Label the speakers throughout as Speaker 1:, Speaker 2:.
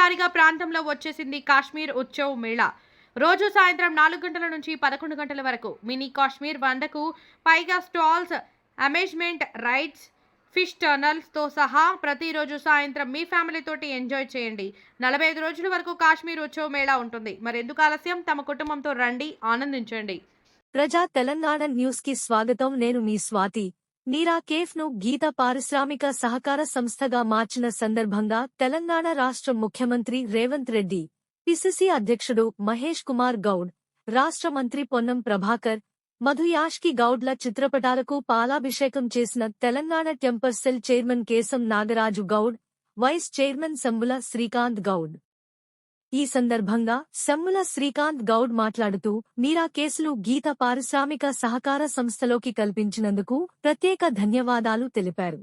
Speaker 1: మొదటిసారిగా ప్రాంతంలో వచ్చేసింది కాశ్మీర్ ఉత్సవ్ మేళా. రోజు సాయంత్రం నాలుగు గంటల నుంచి పదకొండు గంటల వరకు మినీ కాశ్మీర్ వందకు పైగా స్టాల్స్ అమేజ్మెంట్ రైడ్స్ ఫిష్ టర్నల్స్తో సహా ప్రతిరోజు సాయంత్రం మీ ఫ్యామిలీ తోటి ఎంజాయ్ చేయండి. నలభై ఐదు రోజుల వరకు కాశ్మీర్ ఉత్సవ్ మేళా ఉంటుంది. మరెందుకు ఆలస్యం? తమ కుటుంబంతో రండి ఆనందించండి.
Speaker 2: ప్రజా తెలంగాణ న్యూస్కి స్వాగతం. నేను మీ స్వాతి. నీరా కేఫ్ను గీత పారిశ్రామిక సహకార సంస్థగా మార్చిన సందర్భంగా తెలంగాణ రాష్ట్ర ముఖ్యమంత్రి రేవంత్ రెడ్డి పిసిసి అధ్యక్షుడు మహేష్ కుమార్ గౌడ్ రాష్ట్ర మంత్రి పొన్నం ప్రభాకర్ మధుయాష్కి గౌడ్ల చిత్రపటాలకు పాలాభిషేకం చేసిన Telangana temper cell chairman Kesham Nagaraju Goud vice chairman Sambula Srikanth Goud. ఈ సందర్భంగా సమ్ముల శ్రీకాంత్ గౌడ్ మాట్లాడుతూ మీరా కేసులు గీత పారిశ్రామిక సహకార సంస్థలోకి కల్పించినందుకు ప్రత్యేక ధన్యవాదాలు తెలిపారు.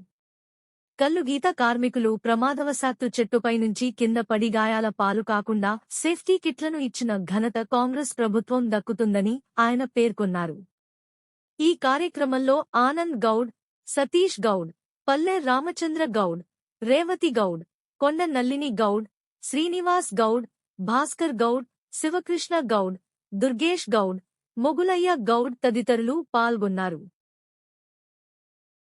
Speaker 2: కల్లు గీత కార్మికులు ప్రమాదవశాత్తు చెట్టుపై నుంచి కింద పడి గాయాల పాలు కాకుండా సేఫ్టీ కిట్లను ఇచ్చిన ఘనత కాంగ్రెస్ ప్రభుత్వం దక్కుతుందని ఆయన పేర్కొన్నారు. ఈ కార్యక్రమంలో ఆనంద్ గౌడ్ సతీష్ గౌడ్ పల్లె రామచంద్ర గౌడ్ రేవతి గౌడ్ కొండ నల్లిని గౌడ్ శ్రీనివాస్ గౌడ్ భాస్కర్ గౌడ్ శివకృష్ణ గౌడ్ దుర్గేష్ గౌడ్ మొగులయ్య గౌడ్ తదితరులు పాల్గొన్నారు.